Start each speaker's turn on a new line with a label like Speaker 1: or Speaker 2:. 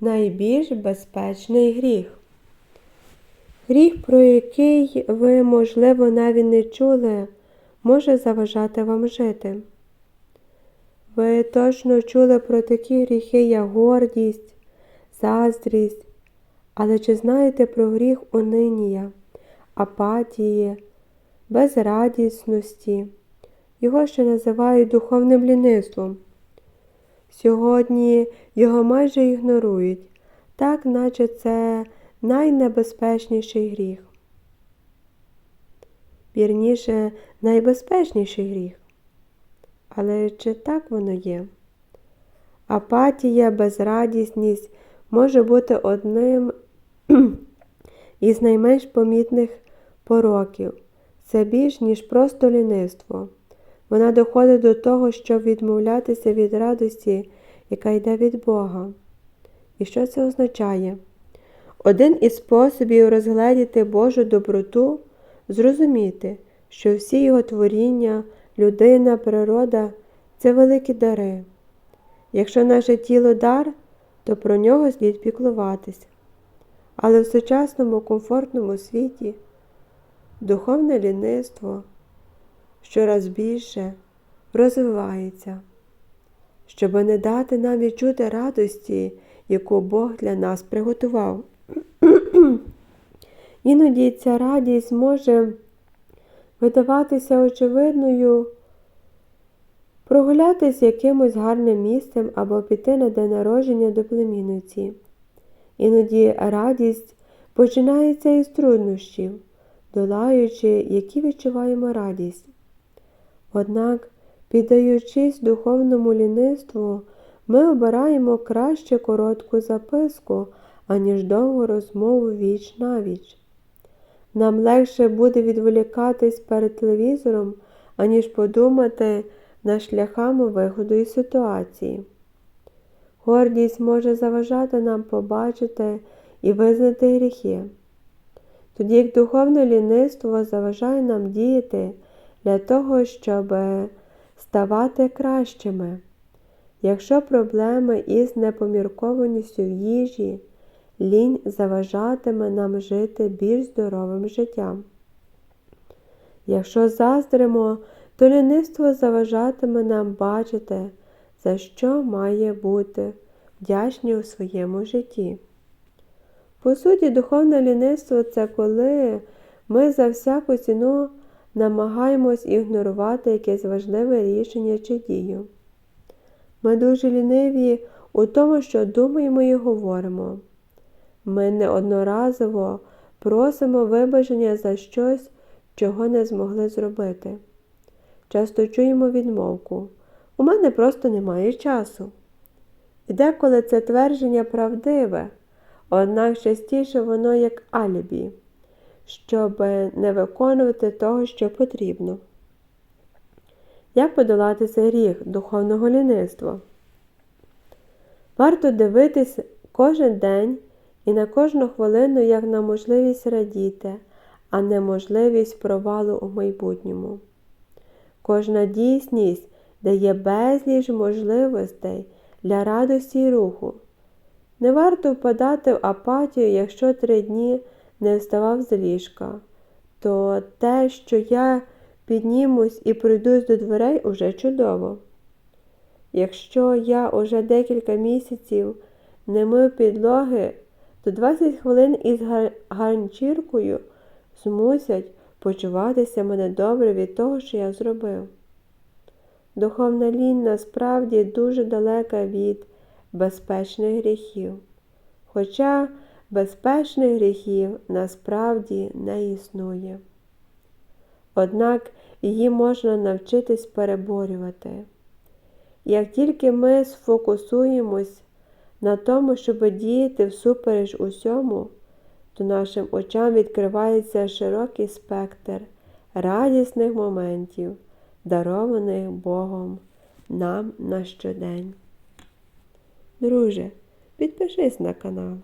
Speaker 1: найбільш безпечний гріх. Гріх, про який ви, можливо, навіть не чули, може заважати вам жити. Ви точно чули про такі гріхи, як гордість, заздрість, але чи знаєте про гріх унинія, апатії, безрадісності? Його ще називають духовним лінивством. Сьогодні його майже ігнорують, так наче це найнебезпечніший гріх. Вірніше, найбезпечніший гріх. Але чи так воно є? Апатія, безрадісність може бути одним із найменш помітних пороків. Це більш, ніж просто лінивство. Вона доходить до того, щоб відмовлятися від радості, яка йде від Бога. І що це означає? Один із способів розгледіти Божу доброту зрозуміти, що всі його творіння, людина, природа це великі дари. Якщо наше тіло дар, то про нього слід піклуватися. Але в сучасному комфортному світі духовне лінивство щораз більше розвивається, щоб не дати нам відчути радості, яку Бог для нас приготував. Іноді ця радість може видаватися очевидною, прогулятися якимось гарним місцем або піти на день народження до племінниці. Іноді радість починається із труднощів, долаючи, які відчуваємо радість. Однак, піддаючись духовному лінивству, ми обираємо краще коротку записку, аніж довгу розмову віч на віч. Нам легше буде відволікатись перед телевізором, аніж подумати над шляхами виходу із ситуації. Гордість може заважати нам побачити і визнати гріхи, тоді як духовне лінивство заважає нам діяти для того, щоб ставати кращими. Якщо проблеми із непоміркованістю в їжі, лінь заважатиме нам жити більш здоровим життям. Якщо заздримо, то лінивство заважатиме нам бачити, за що має бути вдячні у своєму житті. По суті, духовне лінивство це коли ми за всяку ціну намагаємось ігнорувати якесь важливе рішення чи дію. Ми дуже ліниві у тому, що думаємо і говоримо. Ми неодноразово просимо вибачення за щось, чого не змогли зробити. Часто чуємо відмовку. У мене просто немає часу. І деколи це твердження правдиве, однак частіше воно як алібі, щоб не виконувати того, що потрібно. Як подолати цей гріх духовного лінивства? Варто дивитись кожен день і на кожну хвилину як на можливість радіти, а не можливість провалу у майбутньому. Кожна дійсність дає безліч можливостей для радості і руху. Не варто впадати в апатію, якщо три дні не вставав з ліжка, то те, що я піднімусь і пройдусь до дверей, уже чудово. Якщо я уже декілька місяців не мив підлоги, то 20 хвилин із ганчіркою змусять почуватися мене добре від того, що я зробив. Духовна лінь насправді дуже далека від безпечних гріхів, хоча безпечних гріхів насправді не існує. Однак її можна навчитись переборювати. Як тільки ми сфокусуємось на тому, щоб діяти всупереч усьому, то нашим очам відкривається широкий спектр радісних моментів, дарованих Богом нам на щодень. Друже, підпишись на канал.